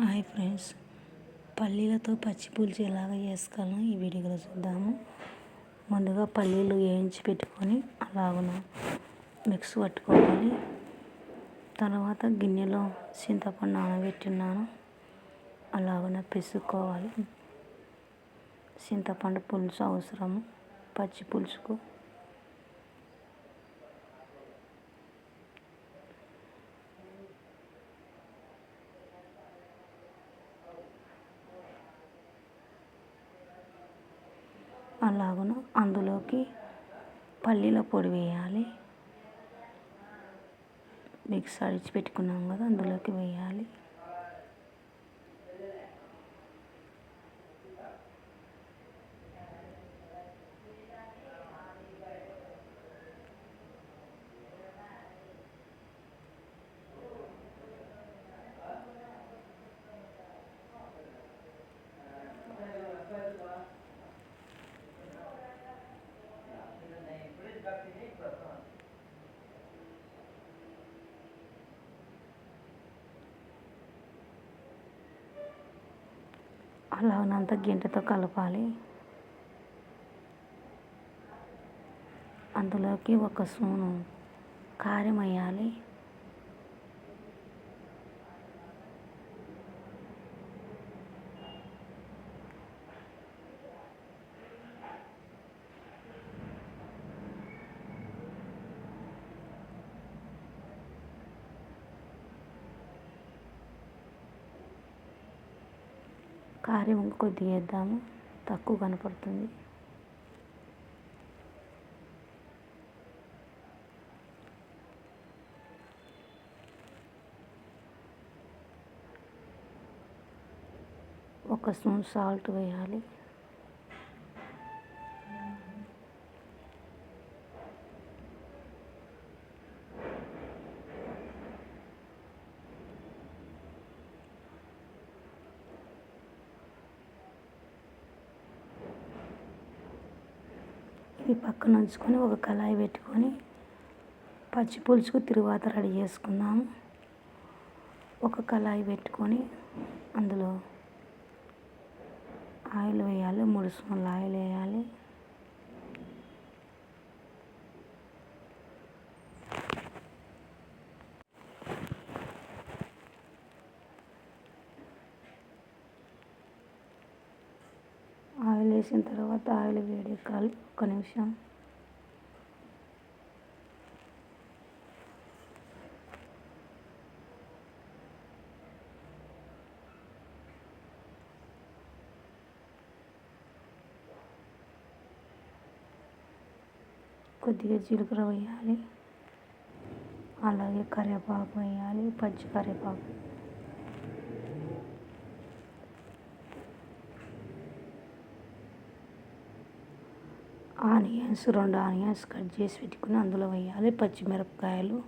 Hi friends. పల్లీలతో పచ్చి పులుసు ఎలాగ చేసుకోవాలో ఈ వీడియోలో చూద్దాము. ముందుగా పల్లీలు వేయించి పెట్టుకొని అలాగన మిక్స్ పట్టుకోవాలి. తర్వాత గిన్నెలో చింతపండు నానబెట్టున్నాను. అలాగన పిసుకోవాలి చింతపండు పులుసు అవసరము. పచ్చి పులుసుకు అలాగను అందులోకి పల్లీల పొడి వేయాలి. మిక్స్ అడిచి పెట్టుకున్నాం కదా అందులోకి వేయాలి. అలా ఉన్నంత గింటతో కలపాలి. అందులోకి ఒక స్పూను కారం వేయాలి. కారం కొద్దిగా వేద్దాము తక్కువ కనపడుతుంది. ఒక స్పూన్ సాల్ట్ వేయాలి. ఇది పక్కన ఉంచుకొని ఒక కళాయి పెట్టుకొని పచ్చి పులుసుకు తిరువాత రెడీ చేసుకుందాము ఒక కళాయి పెట్టుకొని అందులో ఆయిల్ వేయాలి మూడు స్పూన్ల ఆయిల్ వేయాలి. ఆయిల్ వేసిన తర్వాత ఆయిల్ వేడెక్కాలి ఒక్క నిమిషం. కొద్దిగా జీలకర్ర వేయాలి. అలాగే కరివేపాకు వేయాలి పచ్చి కరివేపాకు ఆనియన్స్ రెండు ఆనియన్స్ కట్ చేసి పెట్టుకుని అందులో వేయాలి. పచ్చిమిరపకాయలు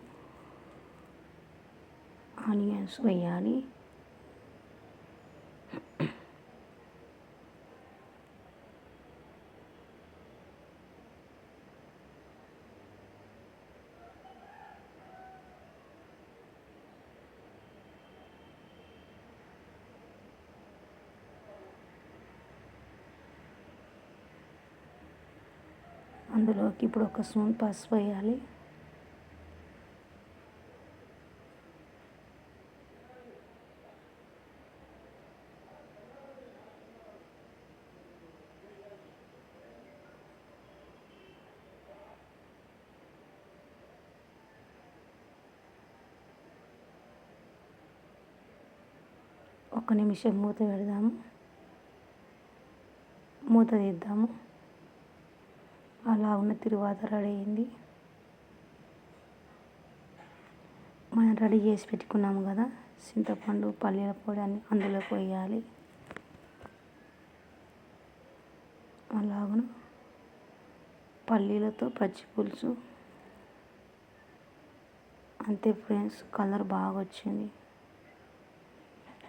ఆనియన్స్ వేయాలి. అందులోకి ఇప్పుడు ఒక స్పూన్ పసుపు వేయాలి. ఒక నిమిషం మూత పెడదాము. మూత తీద్దాము. అలా ఉన్న తిరువాత రెడీ అయింది. మనం రెడీ చేసి పెట్టుకున్నాము కదా చింతపండు పల్లీల పొడి అన్ని అందులో పోయాలి. అలాగను పల్లీలతో పచ్చి పులుసు. అంతే ఫ్రెండ్స్ కలర్ బాగా వచ్చింది.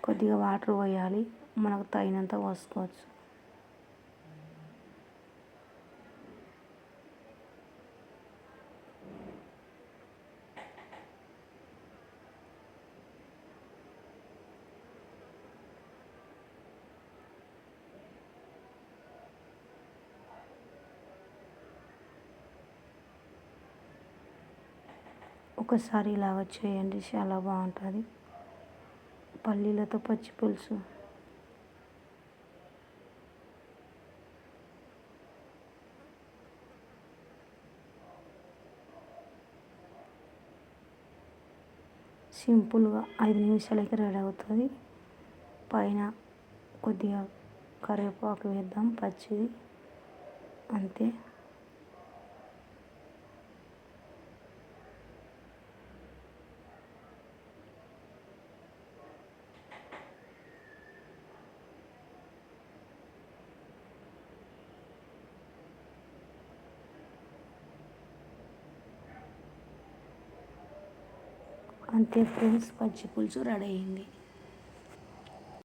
కొద్దిగా వాటర్ పోయాలి మనకు తగినంత పోసుకోవచ్చు. ఒకసారి ఇలా చేయండి చాలా బాగుంటుంది. పల్లీలతో పచ్చి పులుసు. సింపుల్గా ఐదు నిమిషాలకి రెడీ అవుతుంది. పైన కొద్దిగా కరివేపాకు వేద్దాం పచ్చిది. అంతే. అంతే ఫ్రెండ్స్ పచ్చి పులుసు రెడీ అయింది.